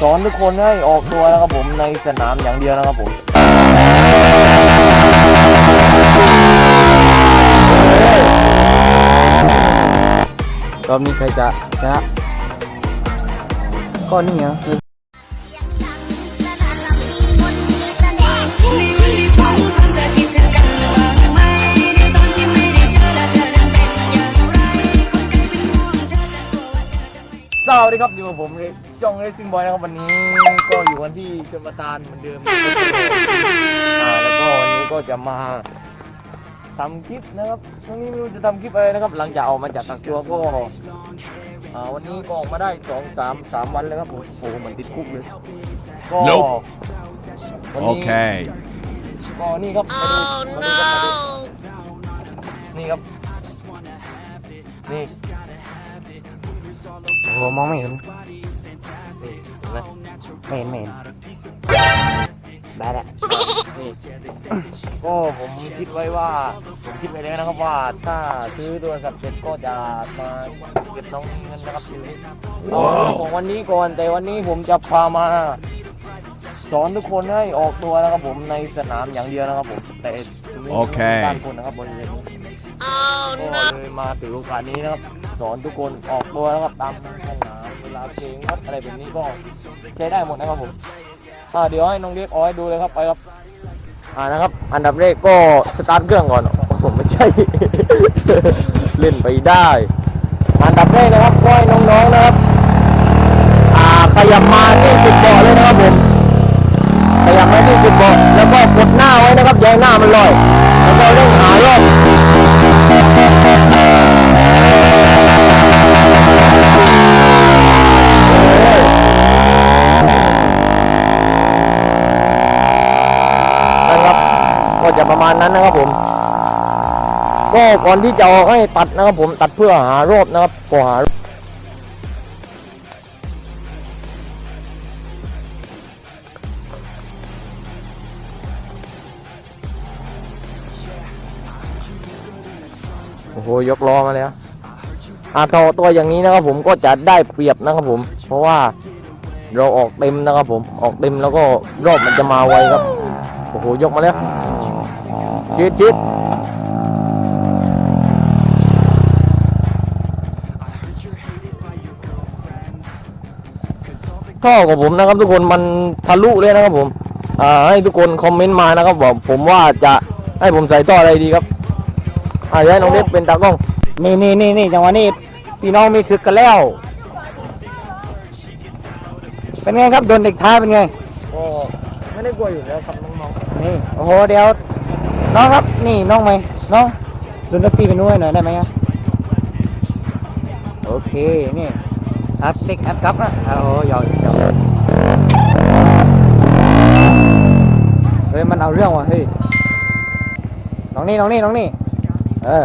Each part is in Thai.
สอนทุกคนให้ออกตัวนะครับผมในสนามอย่างเดียวนะครับผมรอบนี้ใครจะชนะก็นี่นะคือสวัสดีครับอยู่กับผมเร ช่องเรซิ่งบอยนะครับวันนี้ก็อยู่กันที่ชลประทานเหมือนเดิมอ่าแล้วก็วันนี้ก็จะมาทำคลิปนะครับช่วงนี้ไม่รู้จะทำคลิปอะไรนะครับ หลังจากออกมาจากกักตัวก็อ่าวันนี้ก็ออกมาได้สองสามสามวันแล้วครับผมโอ้โหเหมือนติดคุกเลยก็ Nope วันนี้ Okay. ก็นี่ครับมาดูมาดูครับมาดูนี่ครับ นี่โอ้โหมองไม่เห็นนี่ เห็นไหมไม่เห็นไม่เห็นได้แหละนี่ก็ผมคิดไว้ว่าผมคิดไว้แล้วนะครับว่าถ้าซื้อโทรศัพท์เสร็จก็จะมาเก็บน้องเงินนะครับอยู่นี่ของวันนี้ก่อนแต่วันนี้ผมจะพามา สอนทุกคนให้ออกตัวนะครับผมในสนามอย่างเดียวนะครับผมแต่ไม่โอเคด้านคนนะครับบริเวณนี้ก็เลยมาถือโอกาสนี้นะครับ สอนทุกคนออกตัวนะครับตามสนาม เวลาเพลงครับอะไรแบบนี้ก็ใช้ได้หมดนะครับผมอ่าเดี๋ยวให้น้องเล็กเอาให้ดูเลยครับไปครับอ่านะครับ อันดับแรกก็สตาร์ทเครื่องก่อนผมไม่ใช่ เล่นไปได้อันดับแรกนะครับก็ให้น้องๆนะครับ อ่าขยับมาที่จุดเบาะเลยนะครับผมขยับมาที่จุดเบาะแล้วก็กดหน้าไว้นะครับอย่าให้หน้ามันลอย แล้วก็เร่งหารอบ ก็ก่อนที่จะเอาให้ตัดนะครับผมตัดเพื่อหารอบนะครับก็หาโอ้โหยกล้อมาแล้วอาตอตัวอย่างนี้นะครับผมก็จะได้เปรียบนะครับผม เพราะว่าเราออกเต็มนะครับผมออกเต็มแล้วก็รอบมันจะมาไวครับโอ้โหยกมาแล้ว ชิดชิดท่อของผมนะครับ ทุกคนมันทะลุเลยนะครับผมอ่าให้ทุกคนคอมเมนต์มานะครับบอกผมว่าจะให้ผมใส่ท่ออะไรดีครับอ่าเดี๋ยวให้น้องเล็กเป็นตากล้องนี่นี่นี่นี่จังหวะนี้พี่น้องมีศึกกันแล้ว เป็นไงครับโดนเด็กท้าเป็นไงก็ไม่ได้กลัวอยู่แล้วครับน้องนี่โอ้โหเดี๋ยว น้องครับ นี่น้องไหมน้องดนตะปีเป็นนู้นหน่อยได้ไหมครับโอเค นี่อัดเด็กอัดกลับนะโอ้โหยอกหยอเฮ้ย มันเอาเรื่องว่ะเฮ้ยน้องนี่น้องนี่น้องนี่ เออ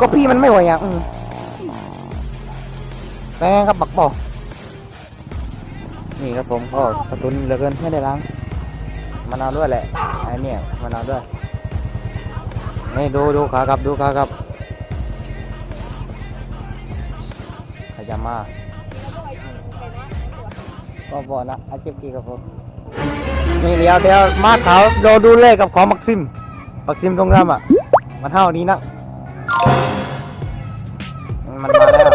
ก็พี่มันไม่ไหวอะอืมเป็นไงครับบักบอกนี่ครับผมก็สตุนเหลือเกินไม่ได้ล้างมะนาวด้วยแหละไอ้เนี่ยมะนาวด้วยนี่ดูดูขาครับดูขาครับขยับมาก็บอกนะอาชีพกี่ครับผมนี่เดี๋ยวเดี๋ยวมาขาวเราดูเลขกับของบักซิมบักซิมตรงรำอะมาเท่านี้นะ มันมาแล้ว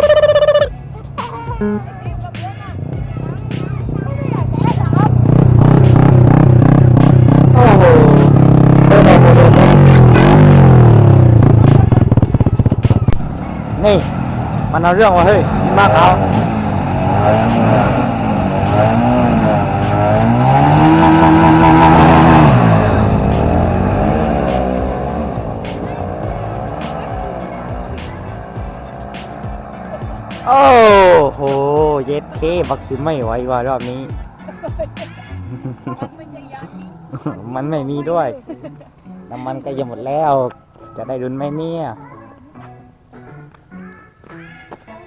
โอ้โหเดินออกมาเดินออกนี่ มันเอาเรื่องว่ะเฮ้ยนี่มากเขา ดเคบักซิมไม่ไหวว่ารอบนี้ มันไม่มีด้วย น้ำมันก็จะหมดแล้ว จะได้ดุนไหม่เมีย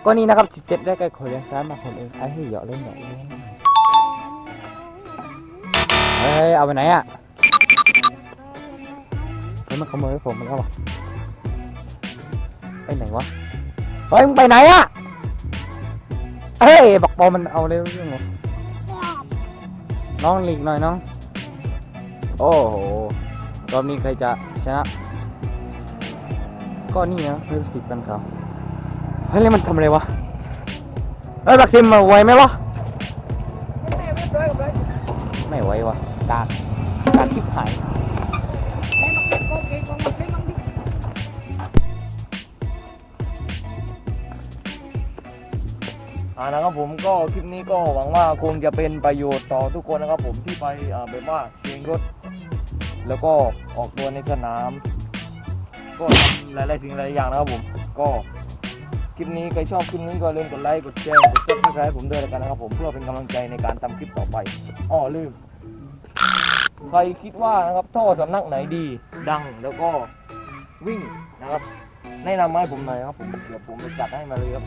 ก็นี่นะครับสิเจ็ดได้กล้ขอเลี้ยงซ้ายมาผมเองไอ้เหี้ยเหยาะเล่นเหยาะเล่นเฮ้ย เอาไปไหนอะเฮ้ยมันขโมยผมมันแล้ววะไปไหนวะ เฮ้ยมึงไปไหนอะ ยบักปอมันเอาเร็วเรื่องเลยน้องหลีกหน่อยน้อง โอ้โหรอบนี้ใครจะชนะ ก็นี่นะเพิ่มสิบกันเขาเฮ้ยแล้วมันทำอะไรวะเฮ้ยบักซิมมาไวไหมวะไม่ไววะกากกากทิพหาย อ่านะครับผมก็คลิปนี้ก็หวังว่าคงจะเป็นประโยชน์ต่อทุกคนนะครับผมที่ไปอ่าแบบว่าเชียงรถ แล้วก็ออกตัวในสนาม ก็ทำหลายๆสิ่งหลายอย่างนะครับผมก็คลิปนี้ใครชอบคลิปนี้ก็ลืมกดไลค์กดแชร์กดซับสไครต์ผมด้วยแล้วกันนะครับผมเพื่อเป็นกำลังใจในการทำคลิปต่อไปอ้อลืมใครคิดว่านะครับท่อสำนักไหนดีดังแล้วก็วิ่งนะครับแนะนำมาให้ผมหน่อยครับผมเดี๋ยวผมจะจัดให้มาเลยครับ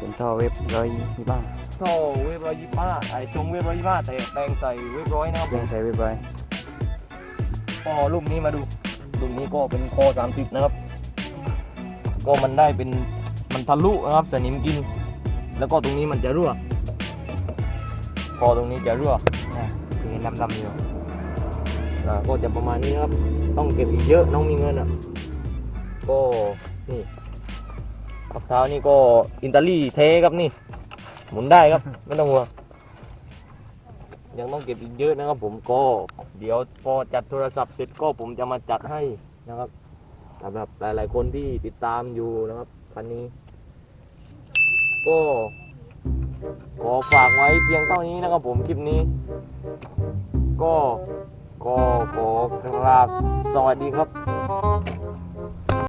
เป็นท่อเว็บร้อยที่บ้างท่อเวฟร้อยยี่สิบห้าไอชงเวฟร้อยยี่สิบห้าแต่แปลงใส่เวฟร้อยนะครับผยังมใช้เว็บไว้ก็รูปนี้มาดูรูปนี้ก็เป็นคอสามสิบนะครับ ก็มันได้เป็นมันทะลุนะครับสนิมกิน แล้วก็ตรงนี้มันจะรั่วคอตรงนี้จะรั่วเนี่ยคือดำๆอยู่อ่าก็จะประมาณนี้นะครับ ต้องเก็บอีกเยอะน้องมีเงินอะ ก็นี่ รองเท้านี่ก็อินเตาลีเทครับนี่ หมุนได้ครับ ไม่ต้องห่วงยังต้องเก็บอีกเยอะนะครับ ผมก็ เดี๋ยวพอจัดโทรศัพท์เสร็จก็ผมจะมาจัดให้นะครับสำหรับหลาย ๆ คนที่ติดตามอยู่นะครับคันนี้ ก็ขอฝากไว้เพียงเท่านี้นะครับผมคลิปนี้ ก็ก็ขอกราบสวัสดีครับ